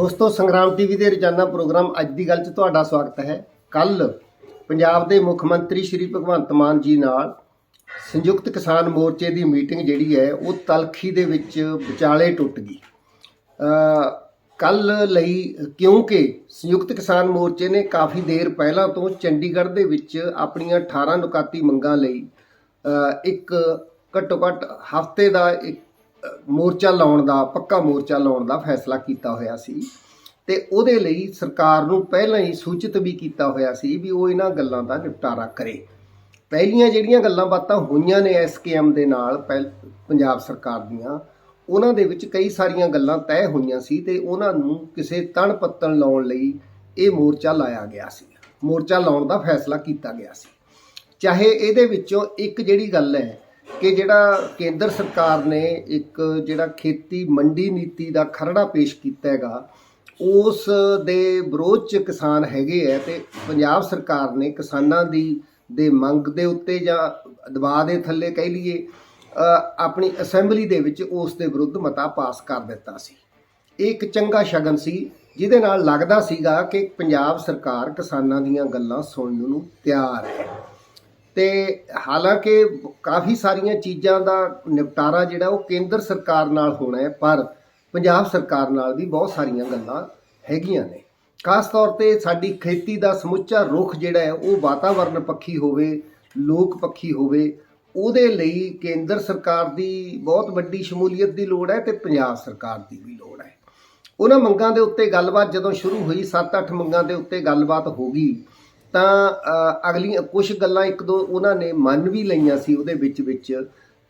ਦੋਸਤੋ ਸੰਗਰਾਮ ਟੀਵੀ ਦੇ ਰੋਜ਼ਾਨਾ ਪ੍ਰੋਗਰਾਮ ਅੱਜ ਦੀ ਗੱਲ 'ਚ ਤੁਹਾਡਾ ਸਵਾਗਤ ਹੈ। ਕੱਲ ਪੰਜਾਬ ਦੇ ਮੁੱਖ ਮੰਤਰੀ ਸ਼੍ਰੀ ਭਗਵੰਤ ਮਾਨ ਜੀ ਨਾਲ ਸੰਯੁਕਤ ਕਿਸਾਨ ਮੋਰਚੇ ਦੀ ਮੀਟਿੰਗ ਜਿਹੜੀ ਹੈ, ਉਹ ਤਲਖੀ ਦੇ ਵਿੱਚ ਵਿਚਾਲੇ ਟੁੱਟ ਗਈ। ਕੱਲ ਲਈ ਕਿਉਂਕਿ ਸੰਯੁਕਤ ਕਿਸਾਨ ਮੋਰਚੇ ਨੇ ਕਾਫੀ ਦੇਰ ਪਹਿਲਾਂ ਤੋਂ ਚੰਡੀਗੜ੍ਹ ਦੇ ਵਿੱਚ ਆਪਣੀਆਂ 18 ਨੁਕਾਤੀ ਮੰਗਾਂ ਲਈ ਇੱਕ ਘੱਟੋ ਘੱਟ ਹਫ਼ਤੇ ਦਾ ਇੱਕ ਮੋਰਚਾ ਲਾਉਣ ਦਾ, ਪੱਕਾ ਮੋਰਚਾ ਲਾਉਣ ਦਾ ਫੈਸਲਾ ਕੀਤਾ ਹੋਇਆ ਸੀ। ਤੇ ਉਹਦੇ ਲਈ ਸਰਕਾਰ ਨੂੰ ਪਹਿਲਾਂ ਹੀ ਸੂਚਿਤ ਵੀ ਕੀਤਾ ਹੋਇਆ ਸੀ ਵੀ ਉਹ ਇਹਨਾਂ ਗੱਲਾਂ ਦਾ ਨਿਪਟਾਰਾ ਕਰੇ। ਪਹਿਲੀਆਂ ਜਿਹੜੀਆਂ ਗੱਲਾਂ ਬਾਤਾਂ ਹੋਈਆਂ ਨੇ ਐਸਕੇਐਮ ਦੇ ਨਾਲ, ਪਹਿਲ- ਪੰਜਾਬ ਸਰਕਾਰ ਦੀਆਂ, ਉਹਨਾਂ ਦੇ ਵਿੱਚ ਕਈ ਸਾਰੀਆਂ ਗੱਲਾਂ ਤੈਅ ਹੋਈਆਂ ਸੀ ਤੇ ਉਹਨਾਂ ਨੂੰ ਕਿਸੇ ਤਣ ਪੱਤਣ ਲਾਉਣ ਲਈ ਇਹ ਮੋਰਚਾ ਲਾਇਆ ਗਿਆ ਸੀ। ਮੋਰਚਾ ਲਾਉਣ ਦਾ ਫੈਸਲਾ ਕੀਤਾ ਗਿਆ ਸੀ। ਚਾਹੇ ਇਹਦੇ ਵਿੱਚੋਂ ਇੱਕ ਜਿਹੜੀ ਗੱਲ ਹੈ ਕਿ ਜਿਹੜਾ ਕੇਂਦਰ ਸਰਕਾਰ ਨੇ ਇੱਕ ਜਿਹੜਾ ਖੇਤੀ ਮੰਡੀ ਨੀਤੀ ਦਾ ਖਰੜਾ ਪੇਸ਼ ਕੀਤਾ ਹੈਗਾ, ਉਸ ਦੇ ਵਿਰੋਧ ਚ ਕਿਸਾਨ ਹੈਗੇ ਹੈ ਤੇ ਪੰਜਾਬ ਸਰਕਾਰ ਨੇ ਕਿਸਾਨਾਂ ਦੀ, ਦੇ ਮੰਗ ਦੇ ਉੱਤੇ ਜਾਂ ਦਬਾਅ ਦੇ ਥੱਲੇ ਕਹਿ ਲਈਏ ਆਪਣੀ ਅਸੈਂਬਲੀ ਦੇ ਵਿੱਚ ਉਸ ਦੇ ਵਿਰੁੱਧ ਮਤਾ ਪਾਸ ਕਰ ਦਿੱਤਾ ਸੀ। ਇਹ ਇੱਕ ਚੰਗਾ ਸ਼ਗਨ ਸੀ, ਜਿਹਦੇ ਨਾਲ ਲੱਗਦਾ ਸੀਗਾ ਕਿ ਪੰਜਾਬ ਸਰਕਾਰ ਕਿਸਾਨਾਂ ਦੀਆਂ ਗੱਲਾਂ ਸੁਣਨ ਨੂੰ ਤਿਆਰ ਹੈ। ਤੇ ਹਾਲਾਂਕਿ ਕਾਫੀ ਸਾਰੀਆਂ ਚੀਜ਼ਾਂ ਦਾ ਨਿਪਟਾਰਾ ਜਿਹੜਾ, ਉਹ ਕੇਂਦਰ ਸਰਕਾਰ ਨਾਲ ਹੋਣਾ ਹੈ, ਪਰ ਪੰਜਾਬ ਸਰਕਾਰ ਨਾਲ ਵੀ ਬਹੁਤ ਸਾਰੀਆਂ ਗੱਲਾਂ ਹੈਗੀਆਂ ਨੇ। ਖਾਸ ਤੌਰ ਤੇ ਸਾਡੀ ਖੇਤੀ ਦਾ ਸਮੁੱਚਾ ਰੁਖ ਜਿਹੜਾ ਹੈ, ਉਹ ਵਾਤਾਵਰਣ ਪੱਖੀ ਹੋਵੇ, ਲੋਕ ਪੱਖੀ ਹੋਵੇ, ਉਹਦੇ ਲਈ ਕੇਂਦਰ ਸਰਕਾਰ ਦੀ ਬਹੁਤ ਵੱਡੀ ਸ਼ਮੂਲੀਅਤ ਦੀ ਲੋੜ ਹੈ ਤੇ ਪੰਜਾਬ ਸਰਕਾਰ ਦੀ ਵੀ ਲੋੜ ਹੈ। ਉਹਨਾਂ ਮੰਗਾਂ ਦੇ ਉੱਤੇ ਗੱਲਬਾਤ ਜਦੋਂ ਸ਼ੁਰੂ ਹੋਈ 7-8 ਮੰਗਾਂ ਦੇ ਉੱਤੇ ਗੱਲਬਾਤ ਹੋ ਗਈ ਤਾਂ ਅਗਲੀਆਂ ਕੁਝ ਗੱਲਾਂ ਇੱਕ ਦੋ ਉਹਨਾਂ ਨੇ ਮੰਨ ਵੀ ਲਈਆਂ ਸੀ ਉਹਦੇ ਵਿੱਚ ਵਿੱਚ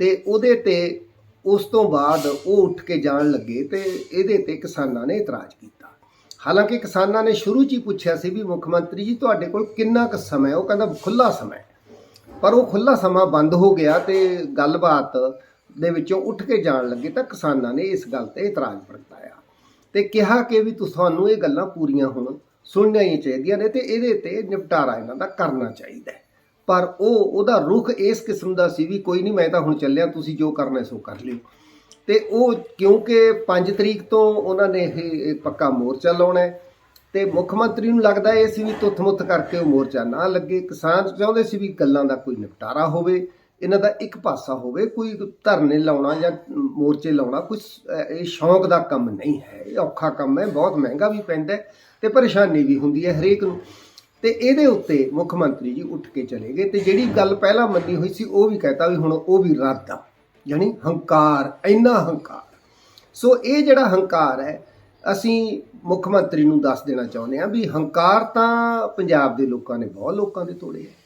ਤੇ ਉਹਦੇ ਤੇ ਉਸ ਤੋਂ ਬਾਅਦ ਉਹ ਉੱਠ ਕੇ ਜਾਣ ਲੱਗੇ ਤੇ ਇਹਦੇ ਤੇ ਕਿਸਾਨਾਂ ਨੇ ਇਤਰਾਜ਼ ਕੀਤਾ। ਹਾਲਾਂਕਿ ਕਿਸਾਨਾਂ ਨੇ ਸ਼ੁਰੂ 'ਚ ਹੀ ਪੁੱਛਿਆ ਸੀ ਵੀ ਮੁੱਖ ਮੰਤਰੀ ਜੀ, ਤੁਹਾਡੇ ਕੋਲ ਕਿੰਨਾ ਕੁ ਸਮਾਂ ਉਹ ਕਹਿੰਦਾ ਖੁੱਲਾ ਸਮਾਂ ਪਰ ਉਹ ਖੁੱਲਾ ਸਮਾਂ ਬੰਦ ਹੋ ਗਿਆ ਤੇ ਗੱਲਬਾਤ ਦੇ ਵਿੱਚੋਂ ਉੱਠ ਕੇ ਜਾਣ ਲੱਗੇ ਤਾਂ ਕਿਸਾਨਾਂ ਨੇ ਇਸ ਗੱਲ ਤੇ ਇਤਰਾਜ਼ ਪ੍ਰਗਟਾਇਆ। ਤੇ ਕਿਹਾ ਕਿ ਵੀ ਤੁਹਾਨੂੰ ਇਹ ਗੱਲਾਂ ਪੂਰੀਆਂ ਹੁਣ। ਸੁਣਨੀਆਂ ਹੀ ਚਾਹੀਦੀਆਂ ਨੇ ਤੇ ਇਹਦੇ ਤੇ ਨਿਪਟਾਰਾ ਇਹਨਾਂ ਦਾ ਕਰਨਾ ਚਾਹੀਦਾ ਹੈ। ਪਰ ਉਹ, ਉਹਦਾ ਰੁਖ ਇਸ ਕਿਸਮ ਦਾ ਸੀ ਵੀ ਕੋਈ ਨਹੀਂ, ਮੈਂ ਤਾਂ ਹੁਣ ਚੱਲਿਆ, ਤੁਸੀਂ ਜੋ ਕਰਨਾ ਸੋ ਕਰ ਲਿਓ। ਤੇ ਉਹ ਕਿਉਂਕਿ 5 ਤਰੀਕ ਤੋਂ ਉਹਨਾਂ ਨੇ ਇਹ ਪੱਕਾ ਮੋਰਚਾ ਲਾਉਣਾ ਹੈ ਤੇ ਮੁੱਖ ਮੰਤਰੀ ਨੂੰ ਲੱਗਦਾ ਇਹ ਸੀ ਵੀ ਤੁੱਥ-ਮੁੱਥ ਕਰਕੇ ਉਹ ਮੋਰਚਾ ਨਾ ਲੱਗੇ। ਕਿਸਾਨ ਚਾਹੁੰਦੇ ਸੀ ਵੀ ਗੱਲਾਂ ਦਾ ਕੋਈ ਨਿਪਟਾਰਾ ਹੋਵੇ, ਇਹਨਾਂ ਦਾ ਇੱਕ ਪਾਸਾ ਹੋਵੇ, ਕੋਈ ਧਰਨੇ ਲਾਉਣਾ ਜਾਂ ਮੋਰਚੇ ਲਾਉਣਾ ਕੁਝ ਇਹ ਸ਼ੌਂਕ ਦਾ ਕੰਮ ਨਹੀਂ ਹੈ, ਇਹ ਔਖਾ ਕੰਮ ਹੈ, ਬਹੁਤ ਮਹਿੰਗਾ ਵੀ ਪੈਂਦਾ ਤੇ ਪਰੇਸ਼ਾਨੀ ਵੀ ਹੁੰਦੀ ਹੈ ਹਰੇਕ ਨੂੰ। ਤੇ ਇਹਦੇ ਉੱਤੇ ਮੁੱਖ ਮੰਤਰੀ ਜੀ ਉੱਠ ਕੇ ਚਲੇ ਗਏ ਤੇ ਜਿਹੜੀ ਗੱਲ ਪਹਿਲਾਂ ਮੰਨੀ ਹੋਈ ਸੀ ਉਹ ਵੀ ਕਹਤਾ ਵੀ ਹੁਣ ਉਹ ਵੀ ਰੱਦ ਆ। ਯਾਨੀ ਹੰਕਾਰ, ਇੰਨਾ ਹੰਕਾਰ। ਸੋ ਇਹ ਜਿਹੜਾ ਹੰਕਾਰ ਹੈ, ਅਸੀਂ ਮੁੱਖ ਮੰਤਰੀ ਨੂੰ ਦੱਸ ਦੇਣਾ ਚਾਹੁੰਦੇ ਹਾਂ ਵੀ ਹੰਕਾਰ ਤਾਂ ਪੰਜਾਬ ਦੇ ਲੋਕਾਂ ਨੇ ਬਹੁਤ ਲੋਕਾਂ ਦੇ ਤੋੜੇ ਹੈ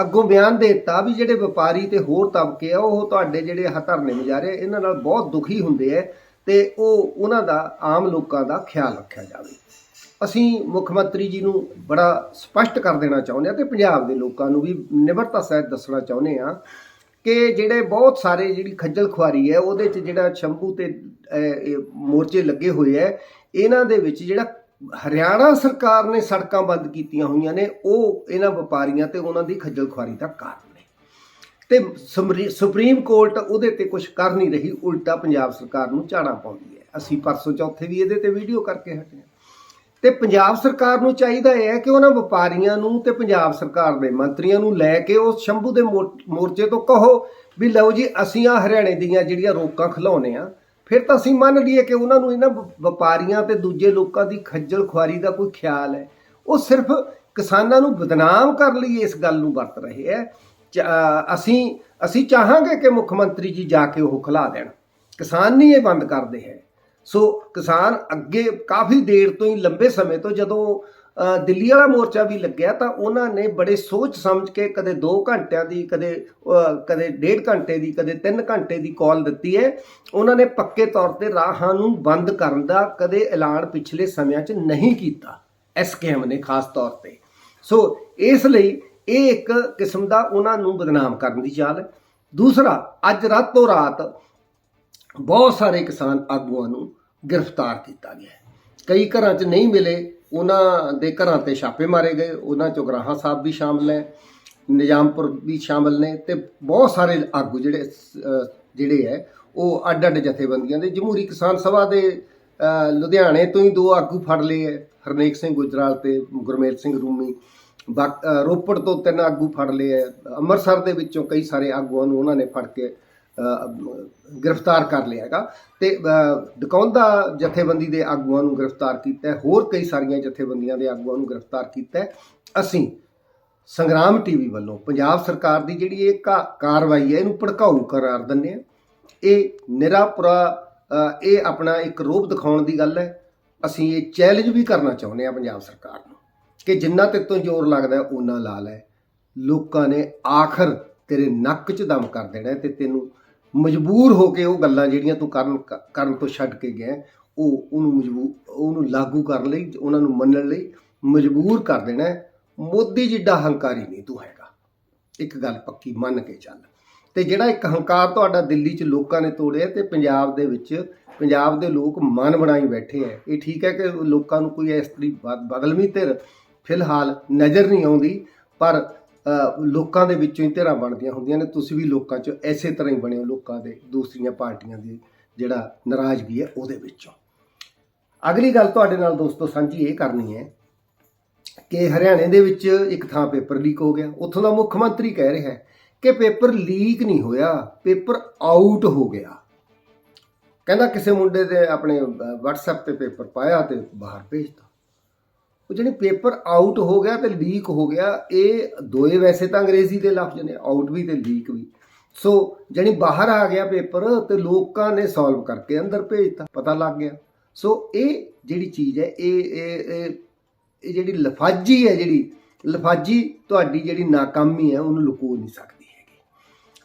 ਅੱਗੋਂ ਬਿਆਨ ਦੇ ਦਿੱਤਾ ਵੀ ਜਿਹੜੇ ਵਪਾਰੀ ਤੇ ਹੋਰ ਤਬਕੇ ਆ, ਉਹ ਤੁਹਾਡੇ ਜਿਹੜੇ ਆਹ ਧਰਨੇ ਮੁਜ਼ਾਹਰੇ ਇਹਨਾਂ ਨਾਲ ਬਹੁਤ ਦੁਖੀ ਹੁੰਦੇ ਆ ਤੇ ਉਹ, ਉਹਨਾਂ ਦਾ ਆਮ ਲੋਕਾਂ ਦਾ ਖਿਆਲ ਰੱਖਿਆ ਜਾਵੇ। ਅਸੀਂ ਮੁੱਖ ਮੰਤਰੀ ਜੀ ਨੂੰ ਬੜਾ ਸਪਸ਼ਟ ਕਰ ਦੇਣਾ ਚਾਹੁੰਦੇ ਹਾਂ ਤੇ ਪੰਜਾਬ ਦੇ ਲੋਕਾਂ ਨੂੰ ਵੀ ਨਿਮਰਤਾ ਸਹਿਤ ਦੱਸਣਾ ਚਾਹੁੰਦੇ ਹਾਂ ਕਿ ਜਿਹੜੇ ਬਹੁਤ ਸਾਰੇ ਜਿਹੜੀ ਖੱਜਲ ਖੁਆਰੀ ਹੈ, ਉਹਦੇ ਚ ਜਿਹੜਾ ਸ਼ੰਭੂ ਤੇ ਮੋਰਚੇ ਲੱਗੇ ਹੋਏ ਹੈ, ਇਹਨਾਂ ਦੇ ਵਿੱਚ ਜਿਹੜਾ ਹਰਿਆਣਾ ਸਰਕਾਰ ਨੇ ਸੜਕਾਂ ਬੰਦ ਕੀਤੀਆਂ ਹੋਈਆਂ ਨੇ, ਉਹ ਇਹਨਾਂ ਵਪਾਰੀਆਂ ਤੇ ਉਹਨਾਂ ਦੀ ਖੱਜਲ ਖੁਆਰੀ ਦਾ ਕਾਰਨ ਨੇ। ਤੇ ਸਮਰੀ- ਸੁਪਰੀਮ ਕੋਰਟ ਉਹਦੇ ਤੇ ਕੁਝ ਕਰ ਨਹੀਂ ਰਹੀ, ਉਲਟਾ ਪੰਜਾਬ ਸਰਕਾਰ ਨੂੰ ਝਾੜਾ ਪਾਉਂਦੀ ਹੈ। ਅਸੀਂ ਪਰਸੋਂ ਚੌਥੇ ਵੀ ਇਹਦੇ ਤੇ ਵੀਡੀਓ ਕਰਕੇ ਹਟੇ ਹਾਂ। ਤੇ ਪੰਜਾਬ ਸਰਕਾਰ ਨੂੰ ਚਾਹੀਦਾ ਇਹ ਹੈ ਕਿ ਉਹਨਾਂ ਵਪਾਰੀਆਂ ਨੂੰ ਤੇ ਪੰਜਾਬ ਸਰਕਾਰ ਦੇ ਮੰਤਰੀਆਂ ਨੂੰ ਲੈ ਕੇ ਉਹ ਸ਼ੰਭੂ ਦੇ ਮੋਰ- ਮੋਰਚੇ ਤੋਂ ਕਹੋ ਵੀ ਲਓ ਜੀ, ਅਸੀਂ ਆ ਹਰਿਆਣੇ ਦੀਆਂ ਜਿਹੜੀਆਂ ਰੋਕਾਂ ਖਿਲਾਉਨੇ ਆ ਫਿਰ ਤਾਂ ਅਸੀਂ ਮੰਨ ਲਈਏ ਕਿ ਉਹਨਾਂ ਨੂੰ ਇਹਨਾਂ ਵਪਾਰੀਆਂ ਤੇ ਦੂਜੇ ਲੋਕਾਂ ਦੀ ਖੱਜਲ ਖੁਆਰੀ ਦਾ ਕੋਈ ਖਿਆਲ ਹੈ। ਉਹ ਸਿਰਫ ਕਿਸਾਨਾਂ ਨੂੰ ਬਦਨਾਮ ਕਰਨ ਲਈ ਇਸ ਗੱਲ ਨੂੰ ਵਰਤ ਰਹੇ ਹੈ। ਚ- ਅਸੀਂ ਅਸੀਂ ਚਾਹਾਂਗੇ ਕਿ ਮੁੱਖ ਮੰਤਰੀ ਜੀ ਜਾ ਕੇ ਉਹ ਖਿਲਾ ਦੇਣ। ਕਿਸਾਨ ਨਹੀਂ ਇਹ ਬੰਦ ਕਰਦੇ ਹੈ। ਸੋ ਕਿਸਾਨ ਅੱਗੇ ਕਾਫੀ ਦੇਰ ਤੋਂ ਹੀ ਲੰਬੇ ਸਮੇਂ ਤੋਂ ਜਦੋਂ ਦਿੱਲੀ ਵਾਲਾ ਮੋਰਚਾ ਵੀ ਲੱਗਿਆ ਤਾਂ ਉਹਨਾਂ ਨੇ ਬੜੇ ਸੋਚ ਸਮਝ ਕੇ ਕਦੇ 2 ਘੰਟਿਆਂ ਦੀ, ਕਦੇ ਕਦੇ 1.5 ਘੰਟੇ ਦੀ, ਕਦੇ 3 ਘੰਟੇ ਦੀ ਕਾਲ ਦਿੱਤੀ ਹੈ। ਉਹਨਾਂ ਨੇ ਪੱਕੇ ਤੌਰ ਤੇ ਰਾਹਾਂ ਨੂੰ ਬੰਦ ਕਰਨ ਦਾ ਕਦੇ ਐਲਾਨ ਪਿਛਲੇ ਸਮਿਆਂ 'ਚ ਨਹੀਂ ਕੀਤਾ ਐਸਕੇਐਮ ਨੇ ਖਾਸ ਤੌਰ ਤੇ। ਸੋ ਇਸ ਲਈ ਇਹ ਇੱਕ ਕਿਸਮ ਦਾ ਉਹਨਾਂ ਨੂੰ ਬਦਨਾਮ ਕਰਨ ਦੀ ਚਾਲ ਹੈ। ਦੂਸਰਾ, ਅੱਜ ਰਾਤੋਂ ਰਾਤ ਬਹੁਤ ਸਾਰੇ ਕਿਸਾਨ ਆਗੂਆਂ ਨੂੰ ਗ੍ਰਿਫਤਾਰ ਕੀਤਾ ਗਿਆ ਕਈ ਘਰਾਂ 'ਚ ਨਹੀਂ ਮਿਲੇ, ਉਹਨਾਂ ਦੇ ਘਰਾਂ ਤੇ ਛਾਪੇ ਮਾਰੇ ਗਏ, ਉਹਨਾਂ 'ਚੋਂ ਗਰਾਹਾਂ ਸਾਹਿਬ ਵੀ ਸ਼ਾਮਲ ਹੈ ਨਿਜ਼ਾਮਪੁਰ ਵੀ ਸ਼ਾਮਲ ਨੇ ਤੇ ਬਹੁਤ ਸਾਰੇ ਆਗੂ ਜਿਹੜੇ ਜਿਹੜੇ ਹੈ, ਉਹ ਅੱਡ ਅੱਡ ਜਥੇਬੰਦੀਆਂ ਦੇ, ਜਮਹੂਰੀ ਕਿਸਾਨ ਸਭਾ ਦੇ ਲੁਧਿਆਣੇ ਤੋਂ ਹੀ ਦੋ ਆਗੂ ਫੜ ਲਏ ਹੈ। ਹਰਨੇਕ ਸਿੰਘ ਗੁਜਰਾਲ ਤੇ ਗੁਰਮੇਲ ਸਿੰਘ ਰੂਮੀ ਬਾਕ- ਰੋਪੜ ਤੋਂ ਤਿੰਨ ਆਗੂ ਫੜ ਲਏ ਹੈ। ਅੰਮ੍ਰਿਤਸਰ ਦੇ ਵਿੱਚੋਂ ਕਈ ਸਾਰੇ ਆਗੂਆਂ ਨੂੰ ਉਹਨਾਂ ਨੇ ਫੜ ਕੇ ਗ੍ਰਿਫਤਾਰ ਕਰ ਲਿਆ ਹੈਗਾ। ਤੇ ਅਹ, ਦਕੌਂਦਾ ਜਥੇਬੰਦੀ ਦੇ ਆਗੂਆਂ ਨੂੰ ਗ੍ਰਿਫਤਾਰ ਕੀਤਾ ਹੈ। ਹੋਰ ਕਈ ਸਾਰੀਆਂ ਜਥੇਬੰਦੀਆਂ ਦੇ ਆਗੂਆਂ ਨੂੰ ਗ੍ਰਿਫਤਾਰ ਕੀਤਾ ਹੈ। ਅਸੀਂ ਸੰਗਰਾਮ ਟੀਵੀ ਵੱਲੋਂ ਪੰਜਾਬ ਸਰਕਾਰ ਦੀ ਜਿਹੜੀ ਇਹ ਕਾ- ਕਾਰਵਾਈ ਹੈ ਇਹਨੂੰ ਭੜਕਾਊ ਕਰਾਰ ਦਿੰਦੇ ਆ ਇਹ ਨਿਰਾਪੁਰਾ ਇਹ ਆਪਣਾ ਇੱਕ ਰੂਪ ਦਿਖਾਉਣ ਦੀ ਗੱਲ ਹੈ। ਅਸੀਂ ਇਹ ਚੈਲੰਜ ਵੀ ਕਰਨਾ ਚਾਹੁੰਦੇ ਆ ਪੰਜਾਬ ਸਰਕਾਰ ਨੂੰ ਕਿ ਜਿੰਨਾ ਤੇ ਤੋਂ ਜ਼ੋਰ ਲੱਗਦਾ ਹੈ ਉਹਨਾਂ ਲਾ ਲੈ। ਲੋਕਾਂ ਨੇ ਆਖਰ ਤੇਰੇ ਨੱਕ 'ਚ ਦਮ ਕਰ ਦੇਣਾ ਹੈ ਤੇ ਤੈਨੂੰ ਮਜਬੂਰ ਹੋ ਕੇ ਉਹ ਗੱਲਾਂ ਜਿਹੜੀਆਂ ਤੂੰ ਕਰਨ ਕਰਨ ਤੋਂ ਛੱਡ ਕੇ ਗਿਆ ਹੈ, ਉਹ ਉਹਨੂੰ ਮਜਬੂਰ ਉਹਨੂੰ ਲਾਗੂ ਕਰਨ ਲਈ ਉਹਨਾਂ ਨੂੰ ਮੰਨਣ ਲਈ ਮਜਬੂਰ ਕਰ ਦੇਣਾ ਹੈ। ਮੋਦੀ ਜਿੱਡਾ ਹੰਕਾਰੀ ਨਹੀਂ ਤੂੰ ਹੈਗਾ। ਇੱਕ ਗੱਲ ਪੱਕੀ ਮੰਨ ਕੇ ਚੱਲ। ਤੇ ਜਿਹੜਾ ਇੱਕ ਹੰਕਾਰ ਤੁਹਾਡਾ ਦਿੱਲੀ 'ਚ ਲੋਕਾਂ ਨੇ ਤੋੜਿਆ ਤੇ ਪੰਜਾਬ ਦੇ ਵਿੱਚ ਪੰਜਾਬ ਦੇ ਲੋਕ ਮਨ ਬਣਾਈ ਬੈਠੇ ਐ ਇਹ ਠੀਕ ਹੈ ਕਿ ਲੋਕਾਂ ਨੂੰ ਕੋਈ ਇਸ ਤਰੀ ਬਦਲਵੀਂ ਧਿਰ ਫਿਲਹਾਲ ਨਜ਼ਰ ਨਹੀਂ ਆਉਂਦੀ ਪਰ ਲੋਕਾਂ ਦੇ ਵਿੱਚੋਂ ਹੀ ਧਿਰਾਂ ਬਣਦੀਆਂ ਹੁੰਦੀਆਂ ਨੇ। ਤੁਸੀਂ ਵੀ ਲੋਕਾਂ 'ਚੋਂ ਐਸੇ ਤਰ੍ਹਾਂ ਹੀ ਬਣੇ ਹੋ ਲੋਕਾਂ ਦੇ ਦੂਸਰੀਆਂ ਪਾਰਟੀਆਂ ਦੀ ਜਿਹੜਾ ਨਾਰਾਜ਼ਗੀ ਹੈ ਉਹਦੇ ਵਿੱਚੋਂ। ਅਗਲੀ ਗੱਲ ਤੁਹਾਡੇ ਨਾਲ ਦੋਸਤੋ ਸਾਂਝੀ ਇਹ ਕਰਨੀ ਹੈ ਕਿ ਹਰਿਆਣੇ ਦੇ ਵਿੱਚ ਇੱਕ ਥਾਂ ਪੇਪਰ ਲੀਕ ਹੋ ਗਿਆ। ਉੱਥੋਂ ਦਾ ਮੁੱਖ ਮੰਤਰੀ ਕਹਿ ਰਿਹਾ ਹੈ ਕਿ ਪੇਪਰ ਲੀਕ ਨਹੀਂ ਹੋਇਆ ਪੇਪਰ ਆਊਟ ਹੋ ਗਿਆ। ਕਹਿੰਦਾ ਕਿਸੇ ਮੁੰਡੇ ਦੇ ਆਪਣੇ ਅਹ, WhatsApp ਤੇ ਪੇਪਰ ਪਾਇਆ ਤੇ ਬਾਹਰ ਭੇਜਤਾ। ਉਹ ਜਿਹੜੇ ਪੇਪਰ ਆਊਟ ਹੋ ਗਿਆ ਤੇ ਲੀਕ ਹੋ ਗਿਆ, ਇਹ ਦੋਏ ਵੈਸੇ ਤਾਂ ਅੰਗਰੇਜ਼ੀ ਦੇ ਲਫ਼ਜ਼ ਨੇ, ਆਊਟ ਵੀ ਤੇ ਲੀਕ ਵੀ। ਸੋ ਜਿਹੜੀ ਬਾਹਰ ਆ ਗਿਆ ਪੇਪਰ ਤੇ ਲੋਕਾਂ ਨੇ ਸੋਲਵ ਕਰਕੇ ਅੰਦਰ ਭੇਜਤਾ, ਪਤਾ ਲੱਗ ਗਿਆ। ਸੋ ਇਹ ਜਿਹੜੀ ਚੀਜ਼ ਹੈ, ਇਹ ਇਹ ਇਹ ਇਹ ਜਿਹੜੀ ਲਫਾਜੀ ਹੈ ਜਿਹੜੀ, ਲਫਾਜੀ ਤੁਹਾਡੀ ਜਿਹੜੀ ਨਾਕਾਮੀ ਹੈ, ਉਹਨੂੰ ਲੁਕੋ ਨਹੀਂ ਸਕਦੀ ਹੈਗੀ।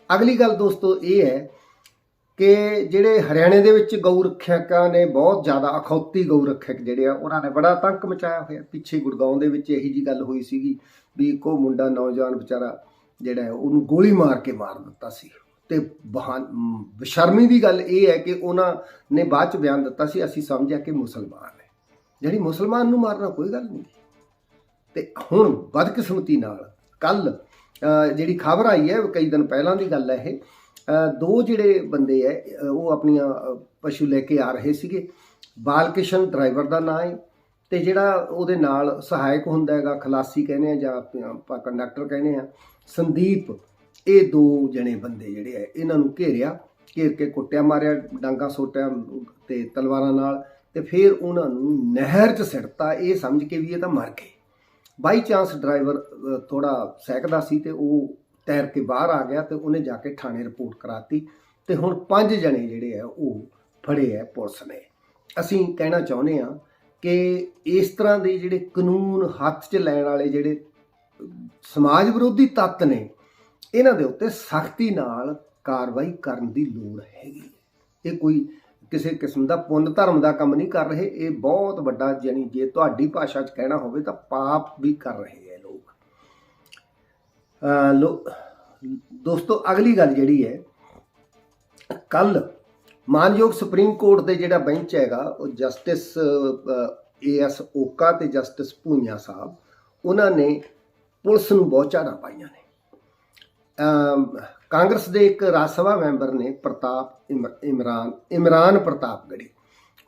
ਅਗਲੀ ਗੱਲ ਦੋਸਤੋ ਇਹ ਹੈ ਕਿ ਜਿਹੜੇ ਹਰਿਆਣੇ ਦੇ ਵਿੱਚ ਗਊ ਰੱਖਿਅਕਾਂ ਨੇ ਬਹੁਤ ਜ਼ਿਆਦਾ ਅਖੌਤੀ ਗਊ ਰੱਖਿਅਕ ਜਿਹੜੇ ਆ ਉਹਨਾਂ ਨੇ ਬੜਾ ਤੰਕ ਮਚਾਇਆ ਹੋਇਆ। ਪਿੱਛੇ ਗੁੜਗਾਉਂ ਦੇ ਵਿੱਚ ਇਹੀ ਜੀ ਗੱਲ ਹੋਈ ਸੀਗੀ ਵੀ ਇੱਕੋ ਮੁੰਡਾ ਨੌਜਵਾਨ ਵਿਚਾਰਾ ਜਿਹੜਾ ਹੈ ਉਹਨੂੰ ਗੋਲੀ ਮਾਰ ਕੇ ਮਾਰ ਦਿੱਤਾ ਸੀ। ਤੇ ਬਹਾਨ ਮ, ਦੀ ਗੱਲ ਇਹ ਹੈ ਕਿ ਉਹਨਾਂ ਨੇ ਬਾਅਦ ਚ ਬਿਆਨ ਦਿੱਤਾ ਸੀ ਅਸੀਂ ਸਮਝਿਆ ਕਿ ਮੁਸਲਮਾਨ ਹੈ ਜਿਹੜੀ ਮੁਸਲਮਾਨ ਨੂੰ ਮਾਰਨਾ ਕੋਈ ਗੱਲ ਨਹੀਂ। ਤੇ ਹੁਣ ਬਦਕਿਸਮਤੀ ਨਾਲ ਕੱਲ ਜਿਹੜੀ ਖਬਰ ਆਈ ਹੈ ਕਈ ਦਿਨ ਪਹਿਲਾਂ ਦੀ ਗੱਲ ਹੈ ਇਹ ਦੋ ਜਿਹੜੇ ਬੰਦੇ ਹੈ ਉਹ ਆਪਣੀਆਂ ਪਸ਼ੂ ਲੈ ਕੇ ਆ ਰਹੇ ਸੀਗੇ। ਬਾਲਕਿਸ਼ਨ ਡਰਾਈਵਰ ਦਾ ਨਾਂ ਹੈ ਤੇ ਜਿਹੜਾ ਉਹਦੇ ਨਾਲ ਸਹਾਇਕ ਹੁੰਦਾ ਹੈਗਾ, ਖਲਾਸੀ ਕਹਿੰਦੇ ਆ ਜਾਂ ਆਪਾਂ- ਕੰਡਕਟਰ ਕਹਿੰਦੇ ਆ, ਸੰਦੀਪ, ਇਹ ਦੋ ਜਣੇ ਬੰਦੇ ਜਿਹੜੇ ਆ ਇਹਨਾਂ ਨੂੰ ਘੇਰਿਆ, ਘੇਰ ਕੇ ਕੁੱਟਿਆ ਮਾਰਿਆ, ਡਾਂਗਾ ਸੋਟਿਆ, ਤੇ ਤਲਵਾਰਾਂ ਨਾਲ, ਤੇ ਫਿਰ ਉਹਨਾਂ ਨੂੰ ਨਹਿਰ 'ਚ ਸਿੱਟਤਾ, ਇਹ ਸਮਝ ਕੇ ਵੀ ਇਹ ਤਾਂ ਮਰ ਗਏ। ਬਾਈ ਚਾਂਸ ਡਰਾਈਵਰ ਥੋੜਾ ਸਹਿਕਦਾ ਸੀ ਤੇ ਉਹ ਤੈਰ ਕੇ ਬਾਹਰ ਆ ਗਿਆ ਤੇ ਉਹਨੇ ਜਾ ਕੇ ਥਾਣੇ ਰਿਪੋਰਟ ਕਰਾਤੀ ਤੇ ਹੁਣ ਪੰਜ ਜਣੇ ਜਿਹੜੇ ਆ ਉਹ ਫੜੇ ਆ ਪੁਲਿਸ ਨੇ। ਅਸੀਂ ਕਹਿਣਾ ਚਾਹੁੰਦੇ ਆ ਕਿ ਇਸ ਤਰ੍ਹਾਂ ਦੇ ਜਿਹੜੇ ਕਾਨੂੰਨ ਹੱਥ 'ਚ ਲੈਣ ਵਾਲੇ ਜਿਹੜੇ ਸਮਾਜ ਵਿਰੋਧੀ ਤੱਤ ਨੇ, ਇਹਨਾਂ ਦੇ ਉੱਤੇ ਸਖਤੀ ਨਾਲ ਕਾਰਵਾਈ ਕਰਨ ਦੀ ਲੋੜ ਹੈਗੀ ਇਹ ਕੋਈ ਕਿਸੇ ਕਿਸਮ ਦਾ ਪੁੰਨ ਧਰਮ ਦਾ ਕੰਮ ਨਹੀਂ ਕਰ ਰਹੇ। ਇਹ ਬਹੁਤ ਵੱਡਾ ਜਾਨੀ ਜੇ ਤੁਹਾਡੀ ਭਾਸ਼ਾ 'ਚ ਕਹਿਣਾ ਹੋਵੇ ਤਾਂ ਪਾਪ ਵੀ ਕਰ ਰਹੇ ਹੈ ਲੋ ਦੋਸਤੋ, ਅਗਲੀ ਗੱਲ ਜਿਹੜੀ ਹੈ ਕੱਲ ਮਾਨਯੋਗ ਸੁਪਰੀਮ ਕੋਰਟ ਦੇ ਜਿਹੜਾ ਬੈਂਚ ਹੈਗਾ, ਉਹ ਜਸਟਿਸ ਏ ਏਐਸ ਓਕਾ ਤੇ ਜਸਟਿਸ ਭੂਈਆ ਸਾਹਿਬ, ਉਹਨਾਂ ਨੇ ਪੁਲਿਸ ਨੂੰ ਬਹੁਤ ਝਾੜਾਂ ਪਾਈਆਂ ਨੇ। ਕਾਂਗਰਸ ਦੇ ਇੱਕ ਰਾਜ ਸਭਾ ਮੈਂਬਰ ਨੇ ਪ੍ਰਤਾਪ ਇਮ- ਇਮਰਾਨ ਇਮਰਾਨ ਪ੍ਰਤਾਪਗੜੀ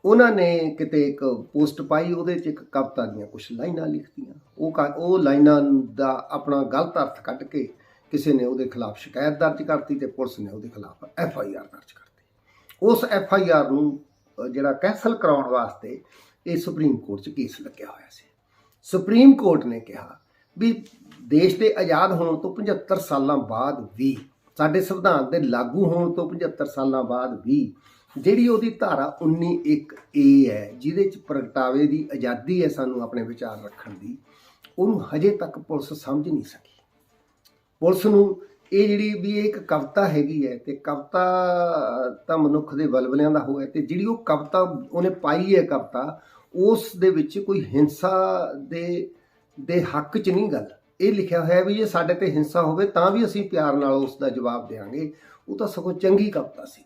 ਉਹਨਾਂ ਨੇ ਕਿਤੇ ਇੱਕ ਪੋਸਟ ਪਾਈ, ਉਹਦੇ 'ਚ ਇੱਕ ਕਵਿਤਾ ਦੀਆਂ ਕੁਝ ਲਾਈਨਾਂ ਲਿਖਤੀਆਂ। ਉਹ ਕ- ਉਹ ਲਾਈਨਾਂ ਦਾ ਆਪਣਾ ਗਲਤ ਅਰਥ ਕੱਢ ਕੇ ਕਿਸੇ ਨੇ ਉਹਦੇ ਖਿਲਾਫ ਸ਼ਿਕਾਇਤ ਦਰਜ ਕਰਤੀ ਤੇ ਪੁਲਿਸ ਨੇ ਉਹਦੇ ਖਿਲਾਫ ਐਫ ਆਈ ਆਰ ਦਰਜ ਕਰਤੀ। ਉਸ ਐਫ ਆਈ ਆਰ ਨੂੰ ਜਿਹੜਾ ਕੈਂਸਲ ਕਰਾਉਣ ਵਾਸਤੇ ਇਹ ਸੁਪਰੀਮ ਕੋਰਟ 'ਚ ਕੇਸ ਲੱਗਿਆ ਹੋਇਆ ਸੀ। ਸੁਪਰੀਮ ਕੋਰਟ ਨੇ ਕਿਹਾ ਵੀ ਦੇਸ਼ ਦੇ ਆਜ਼ਾਦ ਹੋਣ ਤੋਂ 75 ਸਾਲਾਂ ਬਾਅਦ ਵੀ, ਸਾਡੇ ਸੰਵਿਧਾਨ ਦੇ ਲਾਗੂ ਹੋਣ ਤੋਂ 75 ਸਾਲਾਂ ਬਾਅਦ ਵੀ ਜਿਹੜੀ ਉਹਦੀ ਧਾਰਾ 19.1 ਏ ਹੈ, ਜਿਹਦੇ ਚ ਪ੍ਰਗਟਾਵੇ ਦੀ ਆਜ਼ਾਦੀ ਹੈ ਸਾਨੂੰ ਆਪਣੇ ਵਿਚਾਰ ਰੱਖਣ ਦੀ, ਉਹਨੂੰ ਹਜੇ ਤੱਕ ਪੁਲਿਸ ਸਮਝ ਨਹੀਂ ਸਕੀ। ਪੁਲਿਸ ਨੂੰ ਇਹ ਜਿਹੜੀ ਵੀ ਇਹ ਇੱਕ ਕਵਿਤਾ ਹੈਗੀ ਹੈ ਤੇ ਕਵਿਤਾ ਤਾਂ ਮਨੁੱਖ ਦੇ ਬਲਬਲਿਆਂ ਦਾ ਹੋਇਆ ਤੇ ਜਿਹੜੀ ਉਹ ਕਵਿਤਾ ਉਹਨੇ ਪਾਈ ਹੈ ਕਵਿਤਾ, ਉਸ ਦੇ ਵਿੱਚ ਕੋਈ ਹਿੰਸਾ ਦੇ ਦੇ ਹੱਕ 'ਚ ਨਹੀਂ ਗੱਲ। ਇਹ ਲਿਖਿਆ ਹੋਇਆ ਵੀ ਜੇ ਸਾਡੇ ਤੇ ਹਿੰਸਾ ਹੋਵੇ ਤਾਂ ਵੀ ਅਸੀਂ ਪਿਆਰ ਨਾਲ ਉਸ ਦਾ ਜਵਾਬ ਦੇਵਾਂਗੇ। ਉਹ ਤਾਂ ਸਗੋਂ ਚੰਗੀ ਕਵਿਤਾ ਸੀ।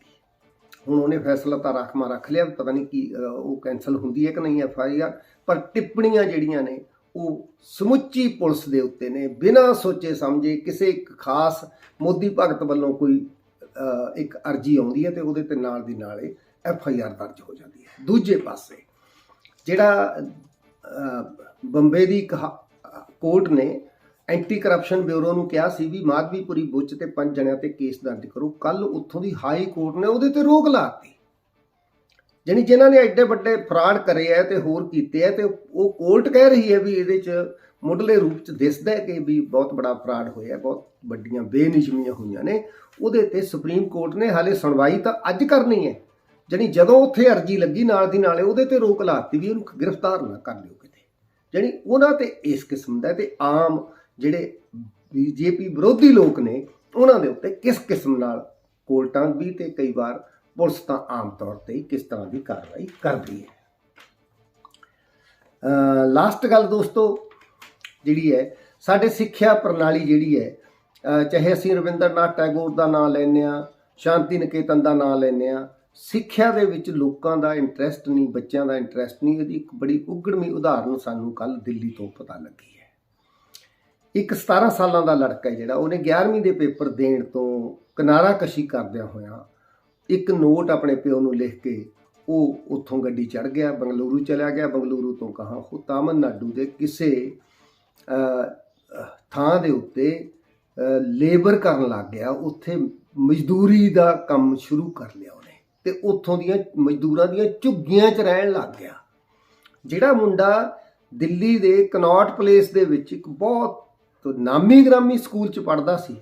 ਹੁਣ ਉਹਨੇ ਫੈਸਲਾ ਤਾਂ ਰਾਖਮਾ ਰੱਖ ਲਿਆ, ਪਤਾ ਨਹੀਂ ਕੀ ਉਹ ਕੈਨਸਲ ਹੁੰਦੀ ਹੈ ਕਿ ਨਹੀਂ ਐਫ ਆਈ ਆਰ ਪਰ ਟਿੱਪਣੀਆਂ ਜਿਹੜੀਆਂ ਨੇ, ਉਹ ਸਮੁੱਚੀ ਪੁਲਿਸ ਦੇ ਉੱਤੇ ਨੇ, ਬਿਨਾਂ ਸੋਚੇ ਸਮਝੇ ਕਿਸੇ ਇੱਕ ਖਾਸ ਮੋਦੀ ਭਗਤ ਵੱਲੋਂ ਕੋਈ ਇੱਕ ਅਰਜੀ ਆਉਂਦੀ ਹੈ ਤੇ ਉਹਦੇ ਤੇ ਨਾਲ ਦੀ ਨਾਲ ਇਹ ਐਫ ਆਈ ਆਰ ਦਰਜ ਹੋ ਜਾਂਦੀ ਹੈ। ਦੂਜੇ ਪਾਸੇ, ਜਿਹੜਾ ਬੰਬੇ ਦੀ ਇੱਕ ਕੋਰਟ ਨੇ ਐਂਟੀ ਕਰਪਸ਼ਨ ਬਿਊਰੋ ਨੂੰ ਕਿਹਾ ਸੀ ਵੀ ਮਾਧਵੀਪੁਰੀ ਬੁੱਚ ਤੇ ਪੰਜ ਜਣਿਆਂ ਤੇ ਕੇਸ ਦਰਜ ਕਰੋ। ਕੱਲ ਉੱਥੋਂ ਦੀ ਹਾਈ ਕੋਰਟ ਨੇ ਉਹਦੇ ਤੇ ਰੋਕ ਲਾਤੀ ਜਾਣੀ ਜਿਨ੍ਹਾਂ ਨੇ ਐਡੇ ਵੱਡੇ ਫਰਾਡ ਕਰੇ ਆ ਤੇ ਹੋਰ ਕੀਤੇ ਆ ਤੇ ਉਹ ਕੋਰਟ ਕਹਿ ਰਹੀ ਹੈ ਵੀ ਇਹਦੇ ਚ ਮੁੱਢਲੇ ਰੂਪ ਚ ਦਿਸਦਾ ਹੈ ਕਿ ਵੀ ਬਹੁਤ ਬੜਾ ਫਰਾਡ ਹੋਇਆ ਬਹੁਤ ਵੱਡੀਆਂ ਬੇਨਿਯਮੀਆਂ ਹੋਈਆਂ ਨੇ। ਉਹਦੇ ਤੇ ਸੁਪਰੀਮ ਕੋਰਟ ਨੇ ਹਾਲੇ ਸੁਣਵਾਈ ਤਾਂ ਅੱਜ ਕਰਨੀ ਹੈ। ਜਾਣੀ ਜਦੋਂ ਉੱਥੇ ਅਰਜੀ ਲੱਗੀ ਨਾਲ ਦੀ ਨਾਲੇ ਉਹਦੇ ਤੇ ਰੋਕ ਲਾਤੀ ਵੀ ਉਹਨੂੰ ਗ੍ਰਿਫਤਾਰ ਨਾ ਕਰ ਲਿਓ ਕਿਤੇ। ਜਾਣੀ ਉਹਨਾਂ ਤੇ ਇਸ ਕਿਸਮ ਦਾ ਤੇ ਆਮ ਜਿਹੜੇ ਬੀਜੇਪੀ ਵਿਰੋਧੀ ਲੋਕ ਨੇ, ਉਹਨਾਂ ਦੇ ਉੱਤੇ ਕਿਸ ਕਿਸਮ ਨਾਲ ਕੋਰਟਾਂ ਵੀ ਤੇ ਕਈ ਵਾਰ ਪੁਲਿਸ ਤਾਂ ਆਮ ਤੌਰ ਤੇ ਕਿਸ ਤਰ੍ਹਾਂ ਦੀ ਕਾਰਵਾਈ ਕਰਦੀ ਹੈ। ਲਾਸਟ ਗੱਲ ਦੋਸਤੋ, ਜਿਹੜੀ ਹੈ, ਸਾਡੇ ਸਿੱਖਿਆ ਪ੍ਰਣਾਲੀ ਜਿਹੜੀ ਹੈ ਚਾਹੇ ਅਸੀਂ ਰਵਿੰਦਰਨਾਥ ਟੈਗੋਰ ਦਾ ਨਾਮ ਲੈਂਦੇ ਆ ਸ਼ਾਂਤੀ ਨਿਕੇਤਨ ਦਾ ਨਾਮ ਲੈਂਦੇ ਆ ਸਿੱਖਿਆ ਦੇ ਵਿੱਚ ਲੋਕਾਂ ਦਾ ਇੰਟਰਸਟ ਨਹੀਂ, ਬੱਚਿਆਂ ਦਾ ਇੰਟਰਸਟ ਨਹੀਂ, ਇਹਦੀ ਇੱਕ ਬੜੀ ਉਗੜਵੀਂ ਉਦਾਹਰਨ ਸਾਨੂੰ ਕੱਲ ਦਿੱਲੀ ਤੋਂ ਪਤਾ ਲੱਗੀ ਹੈ। ਇੱਕ 17 ਸਾਲਾਂ ਦਾ ਲੜਕਾ ਹੈ ਜਿਹੜਾ, ਉਹਨੇ 11ਵੀਂ ਦੇ ਪੇਪਰ ਦੇਣ ਤੋਂ ਕਿਨਾਰਾ ਕਸ਼ੀ ਕਰਦਿਆਂ ਹੋਇਆਂ ਇੱਕ ਨੋਟ ਆਪਣੇ ਪਿਓ ਨੂੰ ਲਿਖ ਕੇ ਉਹ ਉੱਥੋਂ ਗੱਡੀ ਚੜ ਗਿਆ, ਬੰਗਲੁਰੂ ਚਲਾ ਗਿਆ, ਬੰਗਲੁਰੂ ਤੋਂ ਕਹਾ ਉਹ ਤਾਮਿਲਨਾਡੂ ਦੇ ਕਿਸੇ ਥਾਂ ਦੇ ਉੱਤੇ ਲੇਬਰ ਕਰਨ ਲੱਗ ਗਿਆ। ਉੱਥੇ ਮਜ਼ਦੂਰੀ ਦਾ ਕੰਮ ਸ਼ੁਰੂ ਕਰ ਲਿਆ ਉਹਨੇ ਤੇ ਉੱਥੋਂ ਦੀਆਂ ਮਜ਼ਦੂਰਾਂ ਦੀਆਂ ਝੁੱਗੀਆਂ 'ਚ ਰਹਿਣ ਲੱਗ ਗਿਆ। ਜਿਹੜਾ ਮੁੰਡਾ ਦਿੱਲੀ ਦੇ ਕਨੌਟ ਪਲੇਸ ਦੇ ਵਿੱਚ ਇੱਕ ਬਹੁਤ ਨਾਮੀ ਗ੍ਰਾਮੀ ਸਕੂਲ 'ਚ ਪੜ੍ਹਦਾ ਸੀ।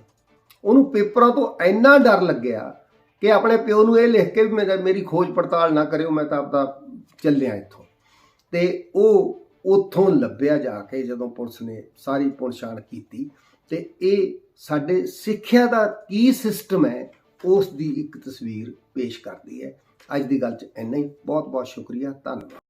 ਉਹਨੂੰ ਪੇਪਰਾਂ ਤੋਂ ਇੰਨਾ ਡਰ ਲੱਗਿਆ ਕਿ ਆਪਣੇ ਪਿਓ ਨੂੰ ਇਹ ਲਿਖ ਕੇ ਵੀ ਮੇਰਾ- ਮੇਰੀ ਖੋਜ ਪੜਤਾਲ ਨਾ ਕਰਿਓ, ਮੈਂ ਤਾਂ ਆਪਦਾ ਚੱਲਿਆ ਇੱਥੋਂ। ਤੇ ਉਹ ਉੱਥੋਂ ਲੱਭਿਆ ਜਾ ਕੇ ਜਦੋਂ ਪੁਲਿਸ ਨੇ ਸਾਰੀ ਪੁਣਛਾਣ ਕੀਤੀ ਤੇ ਇਹ ਸਾਡੇ ਸਿੱਖਿਆ ਦਾ ਕੀ ਸਿਸਟਮ ਹੈ, ਉਸ ਦੀ ਇੱਕ ਤਸਵੀਰ ਪੇਸ਼ ਕਰਦੀ ਹੈ। ਅੱਜ ਦੀ ਗੱਲ 'ਚ ਇੰਨਾ ਹੀ। ਬਹੁਤ ਬਹੁਤ ਸ਼ੁਕਰੀਆ। ਧੰਨਵਾਦ।